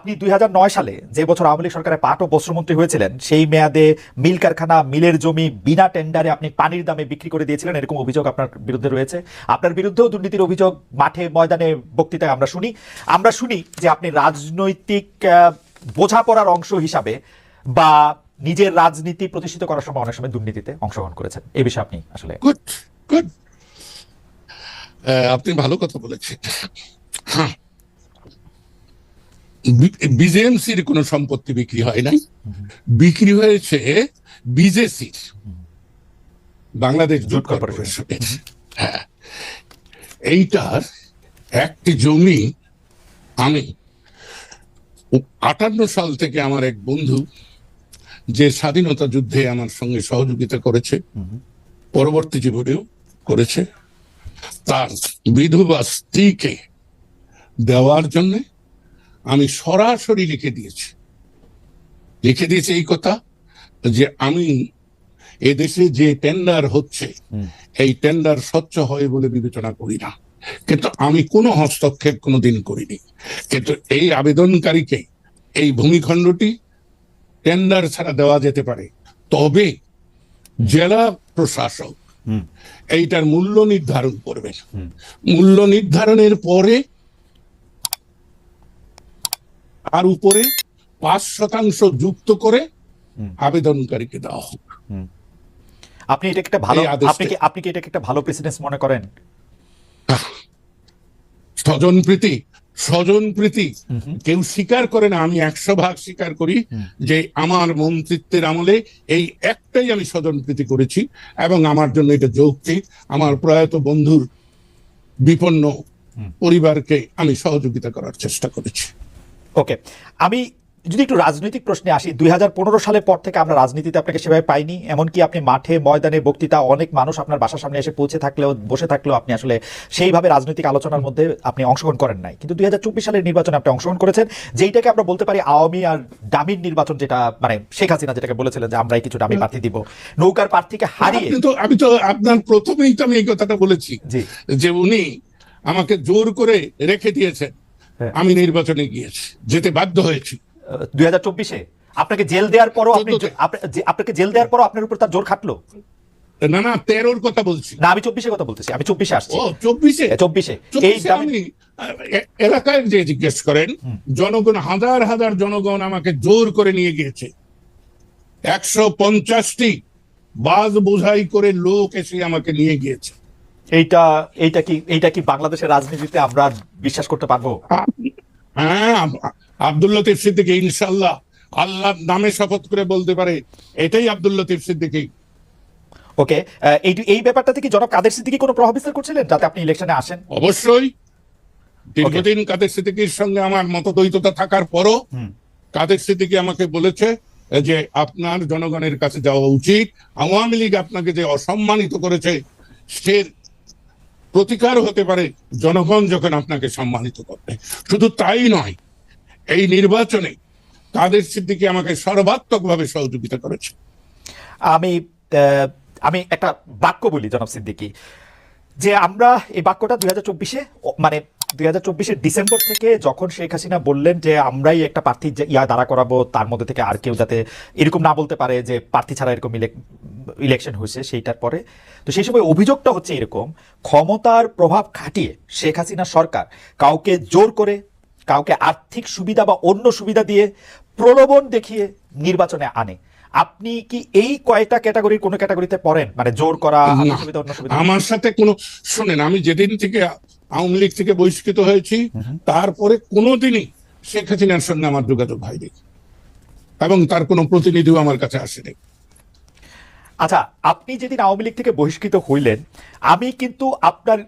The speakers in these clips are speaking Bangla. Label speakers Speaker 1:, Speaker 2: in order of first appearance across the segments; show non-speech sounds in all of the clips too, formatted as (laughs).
Speaker 1: আপনি দুই হাজার নয় সালে যে বছর আওয়ামী লীগ সরকারের পাট ও বস্ত্রমন্ত্রী হয়েছিলেন, সেই মেয়াদে মিল কারখানা, মিলের জমি বিনা টেন্ডারে আপনি পানির দামে বিক্রি করে দিয়েছিলেন, এরকম অভিযোগ আপনার বিরুদ্ধে রয়েছে। আপনার বিরুদ্ধেও দুর্নীতির অভিযোগ মাঠে, ময়দানে, বক্তৃতায় আমরা শুনি। আমরা শুনি যে আপনি রাজনৈতিক বোঝাপড়ার অংশ হিসাবে বা নিজের রাজনীতি প্রতিষ্ঠিত করার সময় অনেক সময় দুর্নীতিতে অংশগ্রহণ করেছেন। এ বিষয়ে আপনি আসলে
Speaker 2: গুড গুড আপনি ভালো কথা বলেছেন। বিজেএমসির কোনো সম্পত্তি বিক্রি হয় নাই। বিক্রি হয়েছে বিজেসির। Bangladesh jute
Speaker 1: jute corporation.
Speaker 2: কর্পোরেশনের হ্যাঁ। এইটার একটি জমি আমি আটান্ন সাল থেকে আমার এক বন্ধু যে স্বাধীনতা যুদ্ধে আমার সঙ্গে সহযোগিতা করেছে, পরবর্তী জীবনেও করেছে, তার বিধবা স্ত্রীকে দেওয়ার জন্য আমি সরাসরি লিখে দিয়েছি। লিখে দিয়েছি এই কথা যে আমি এদেশে যে টেন্ডার হচ্ছে এই টেন্ডার স্বচ্ছ হয় বলে বিবেচনা করি না। কিন্তু আমি কোনো হস্তক্ষেপ কোনোদিন করিনি। কিন্তু এই আবেদনকারীকে এই ভূমিখণ্ডটি টেন্ডার ছাড়া দেওয়া যেতে পারে। তবে জেলা প্রশাসক। এইটার মূল্য নির্ধারণ করবেন। মূল্য নির্ধারণের পরে তার উপরে পাঁচ শতাংশ যুক্ত করে আবেদনকারীকে দেওয়া হোক।
Speaker 1: আপনি এটা একটা ভালো আপনি কি আপনি কি এটাকে একটা ভালো প্রেসিডেন্স মনে করেন?
Speaker 2: স্বজন প্রীতি স্বজন প্রীতি। কেউ স্বীকার করে না আমি একশো ভাগ স্বীকার করি যে আমার মন্ত্রিত্বের আমলে এই একটাই আমি স্বজন প্রীতি করেছি এবং আমার জন্য এটা যৌক্তিক। আমার প্রয়াত বন্ধুর বিপন্ন পরিবারকে আমি সহযোগিতা করার চেষ্টা করেছি।
Speaker 1: ওকে আমি যদি একটু রাজনৈতিক প্রশ্নে আসি দুই সালের পর থেকে আমরা রাজনীতিতে আপনাকে সেভাবে পাইনি এমনকি আপনি মাঠে ময়দানে বক্তৃতা অনেক মানুষ আপনার বাসার সামনে এসে পৌঁছে থাকলেও বসে থাকলেও আপনি আসলে সেইভাবে রাজনৈতিক আলোচনার মধ্যে আপনি অংশগ্রহণ করেন নাই। কিন্তু দুই সালের নির্বাচনে আপনি অংশগ্রহণ করেছেন যেইটাকে আমরা বলতে পারি আওয়ামী আর ডামির নির্বাচন যেটা মানে শেখ হাসিনা যেটাকে বলেছিলেন যে আমরাই কিছু ডামি প্রার্থী দিব নৌকার প্রার্থীকে হারিয়ে
Speaker 2: তো আমি তো আপনার প্রথমেই তো আমি এই কথাটা বলেছি যে উনি আমাকে জোর করে রেখে দিয়েছেন।
Speaker 1: আমি
Speaker 2: আমি নির্বাচনে গিয়েছি যেতে বাধ্য হয়েছি।
Speaker 1: দুই হাজার চব্বিশে? আপনাকে জেল দেওয়ার পরও আপনি আপনাকে জেল দেওয়ার পরও আপনার উপর তার জোর খাটলো?
Speaker 2: না না তেরোর কথা বলছি।
Speaker 1: না আমি চব্বিশে কথা বলতেছি আমি চব্বিশে আসছি।
Speaker 2: ও চব্বিশে?
Speaker 1: চব্বিশে। এই
Speaker 2: আমি এলাকায় যে জিজ্ঞেস করেন জনগণ হাজার হাজার জনগণ আমাকে জোর করে নিয়ে গিয়েছে। একশো পঞ্চাশটি বাস বোঝাই করে লোক এসে আমাকে নিয়ে গিয়েছে।
Speaker 1: এইটা এইটা কি এইটা কি বাংলাদেশের রাজনীতিতে আমরা বিশ্বাস করতে পারব?
Speaker 2: হ্যাঁ আব- আব্দুল লতিফ সিদ্দিকী ইনশাল্লাহ আল্লাহর নামে শপথ করে বলতে পারে এটাই আব্দুল লতিফ সিদ্দিকী।
Speaker 1: ওকে এই এই ব্যাপারটা থেকে জনাব কাদের সিদ্দিকি কোনো প্রভাব বিস্তার করছিলেন যাতে আপনি ইলেকশনে আসেন?
Speaker 2: অবশ্যই। দীর্ঘদিন কাদের সিদ্দিকীর সঙ্গে আমার মতদ্বৈততা থাকার পরও কাদের সিদ্দিকী আমাকে বলেছে যে আপনার জনগণের কাছে যাওয়া উচিত আওয়ামী লীগ আপনাকে যে অসম্মানিত করেছে সে প্রতিকার হতে পারে, জনগণ যখন আপনাকে সম্মানিত করবে। শুধু তাই নয়, এই নির্বাচনে কাদের সিদ্দিকি আমাকে সর্বাত্মকভাবে সহযোগিতা করেছে।
Speaker 1: আমি আমি একটা বাক্য বলি, জনাব সিদ্দিকি। যে আমরা এই বাক্যটা দুই হাজার চব্বিশে মানে দুই হাজার ডিসেম্বর থেকে যখন শেখ হাসিনা বললেন যে আমরাই একটা প্রার্থী ইয়া দাঁড়া করাবো, তার মধ্যে থেকে আর কেউ যাতে এরকম না বলতে পারে যে প্রার্থী ছাড়া এরকম ইলেকশন হয়েছে, সেইটার পরে। তো সেই সময় অভিযোগটা হচ্ছে এরকম, ক্ষমতার প্রভাব খাটিয়ে শেখ হাসিনা সরকার কাউকে জোর করে, কাউকে আর্থিক সুবিধা বা অন্য সুবিধা দিয়ে প্রলোভন দেখিয়ে নির্বাচনে আনে। আপনি কি এই কয়টা ক্যাটাগরির কোন ক্যাটাগরিতে পড়েন? মানে জোর করা
Speaker 2: আমার সাথে কোনো শুনেন আমি যেদিন থেকে আওয়ামী লীগ থেকে বহিষ্কৃত হয়েছি তারপরে কোনোদিনই শেখ হাসিনার সঙ্গে আমার যোগাযোগ হয়নি। এবং তার কোনো প্রতিনিধিও আমার কাছে আসেনি।
Speaker 1: আচ্ছা আপনি যেদিন আওয়ামী লীগ থেকে বহিষ্কৃত হইলেন আমি কিন্তু আপনার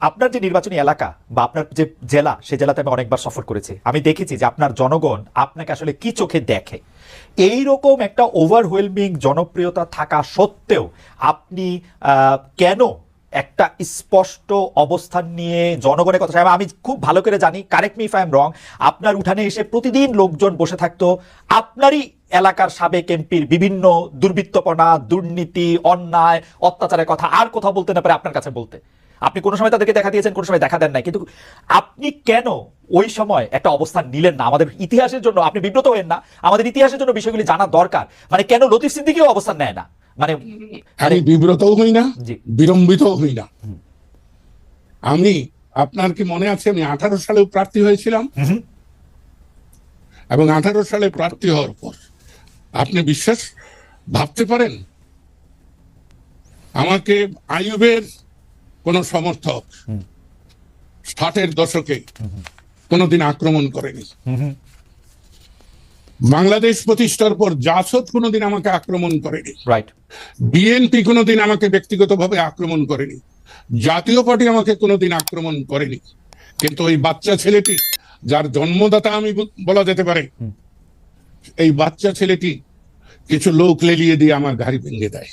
Speaker 1: আপনার যে নির্বাচনী এলাকা বা আপনার যে জেলা, সে জেলাতে আমি অনেকবার সফর করেছি। আমি দেখেছি যে আপনার জনগণ আপনাকে আসলে কি চোখে দেখে। এই রকম একটা ওভারওয়েলমিং জনপ্রিয়তা থাকা সত্ত্বেও আপনি কেন একটা স্পষ্ট অবস্থান নিয়ে জনগণের কথা আমি- খুব ভালো করে জানি correct me if I am wrong আপনার উঠানে এসে প্রতিদিন লোকজন বসে থাকতো। আপনারই এলাকার সাবেক এমপির বিভিন্ন দুর্বৃত্তপনা, দুর্নীতি, অন্যায়, অত্যাচারের কথা আর কোথাও বলতে না পারে আপনার কাছে বলতে। আপনি কোনো সময় তাদেরকে দেখা দিয়েছেন কোনো সময় দেখা দেন নাই। কিন্তু আপনি কেন ওই সময় একটা অবস্থান নিলেন না? আমাদের ইতিহাসের জন্য আপনি বিব্রত হবেন না। আমাদের ইতিহাসের জন্য বিষয়গুলি জানা দরকার। মানে কেন লতিফ সিদ্দিকিও অবস্থান নেয় না? মানে
Speaker 2: আমি বিব্রতও হই না
Speaker 1: জি।
Speaker 2: বিড়ম্বিতও হই না। আমি আপনার কি মনে আছে আমি আঠারো সালেও প্রার্থী হয়েছিলাম? এবং আঠারো সালে প্রার্থী হওয়ার পর আপনি বিশ্বাস ভাবতে পারেন? আমাকে আইয়ুবের কোন সমর্থক ষাটের দশকে কোনোদিন আক্রমণ করেনি। বাংলাদেশ প্রতিষ্ঠার পর জাসদ কোনোদিন আমাকে আক্রমণ করেনি।
Speaker 1: রাইট
Speaker 2: বিএনপি কোনোদিন আমাকে ব্যক্তিগতভাবে আক্রমণ করেনি। জাতীয় পার্টি আমাকে কোনোদিন আক্রমণ করেনি। কিন্তু ওই বাচ্চা ছেলেটি যার জন্মদাতা আমি বলা যেতে পারে এই বাচ্চা ছেলেটি কিছু লোক লেলিয়ে দিয়ে আমার গাড়ি ভেঙে দেয়।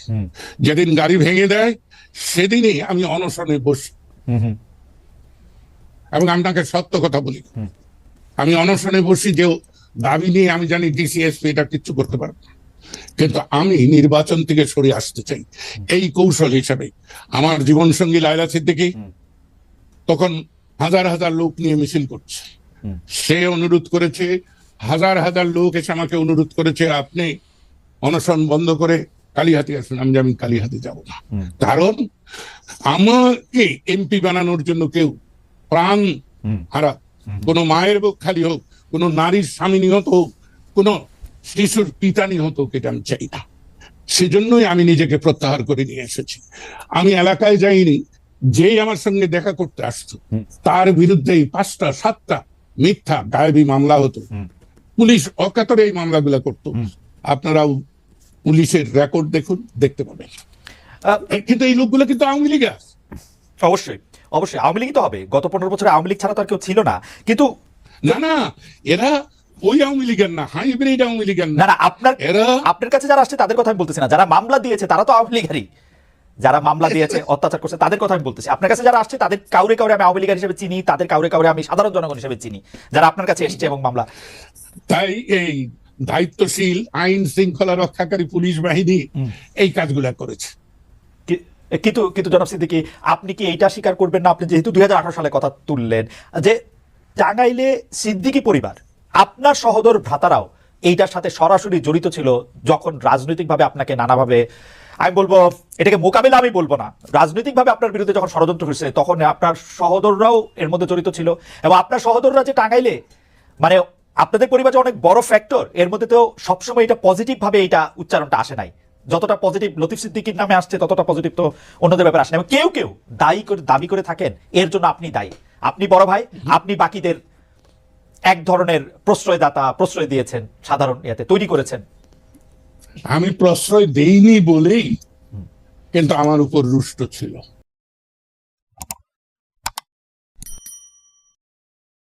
Speaker 2: যেদিন গাড়ি ভেঙে দেয় সেদিনই আমি অনশনে বসি। এবং আপনাকে সত্য কথা বলি। আমি অনশনে বসি যে দাবি নিয়ে আমি জানি ডিসিএসপি এটা কিচ্ছু করতে পারবে। কিন্তু আমি নির্বাচন থেকে সরে আসতে চাই। এই কৌশল হিসাবে। আমার জীবন সঙ্গী লায়লা সিদ্দিকী তখন হাজার হাজার লোক নিয়ে মিছিল করছে। সে অনুরোধ করেছে হাজার হাজার লোক এসে আমাকে অনুরোধ করেছে আপনি অনশন বন্ধ করে কালীহাতি আসুন আমি আমি কালীহাতি যাব না। কারণ আমাকে এমপি বানানোর জন্য কেউ প্রাণ হারা কোনো মায়ের বুক খালি হোক কোনো নারীর স্বামী নিহত হোক কোনো শিশুর পিতা নিহত হোক এটা আমি চাই না। সেজন্যই আমি নিজেকে প্রত্যাহার করে নিয়ে এসেছি। আমি এলাকায় যাইনি যেই আমার সঙ্গে দেখা করতে আসতো। তার বিরুদ্ধেই পাঁচটা সাতটা মিথ্যা গায়েবী মামলা হতো। পুলিশ অকাতরে এই মামলাগুলো করতো। আপনারাও পুলিশের রেকর্ড দেখুন দেখতে পাবেন। কিন্তু এই লোকগুলো কিন্তু আওয়ামী লীগ
Speaker 1: অবশ্যই অবশ্যই আওয়ামী লীগই তো হবে। গত পনেরো বছরে আওয়ামী লীগ ছাড়া তো আর কেউ ছিল না। কিন্তু
Speaker 2: না না এরা ওই আওয়ামী লীগের না হাইব্রিড আওয়ামী লীগের
Speaker 1: না
Speaker 2: না
Speaker 1: আপনার
Speaker 2: এরা
Speaker 1: আপনার কাছে যারা আসছে তাদের কথা আমি বলতেছি না। যারা মামলা দিয়েছে তারা তো আওয়ামী লীগেরই। যারা মামলা দিয়েছে (laughs) অত্যাচার করছে তাদের কথা আমি বলতেছি। আপনার কাছে যারা আসছে তাদের কাউরে কাউরে আমি আওয়ামী লীগের হিসেবে চিনি তাদের কাউরে কাউরে আমি সাধারণ জনগণ হিসেবে চিনি যারা আপনার কাছে এসছে এবং মামলা
Speaker 2: তাই এই দায়িত্বশীল আইন শৃঙ্খলা রক্ষাকারী পুলিশ বাহিনী এই কাজগুলা করেছে।
Speaker 1: কিন্তু কিন্তু জনাব সিদ্দিকি আপনি কি এইটা স্বীকার করবেন না? আপনি যেহেতু দুই হাজার আঠারো সালে কথা তুললেন যে টাঙ্গাইলে সিদ্দিকি পরিবার আপনার সহোদর ভ্রাতারাও এইটার সাথে সরাসরি জড়িত ছিল যখন রাজনৈতিকভাবে আপনাকে নানাভাবে আমি বলব এটাকে মোকাবিলা আমি বলব না রাজনৈতিকভাবে আপনার বিরুদ্ধে যখন ষড়যন্ত্র হয়েছে তখন আপনার সহোদররাও এর মধ্যে জড়িত ছিল। এবং আপনার সহোদররা যে টাঙ্গাইলে মানে আপনাদের পরিবার অনেক বড় ফ্যাক্টর এর মধ্যে তো সবসময় এটা পজিটিভ ভাবে এটা উচ্চারণটা আসে নাই। যতটা পজিটিভ লতিফ সিদ্দিকির নামে আসছে, ততটা পজিটিভ তো অন্যদের ব্যাপারে আসে না কেউ কেউ দায়ী করে, দাবি করে থাকেন, এর জন্য আপনি দায়ী। আপনি বড় ভাই, আপনি বাকিদের এক ধরনের প্রশ্রয়দাতা, প্রশ্রয় দিয়েছেন সাধারণ ইয়াতে, তৈরি করেছেন।
Speaker 2: আমি প্রশ্রয় দেইনি বলেই, কিন্তু আমার উপর রুষ্ট ছিল।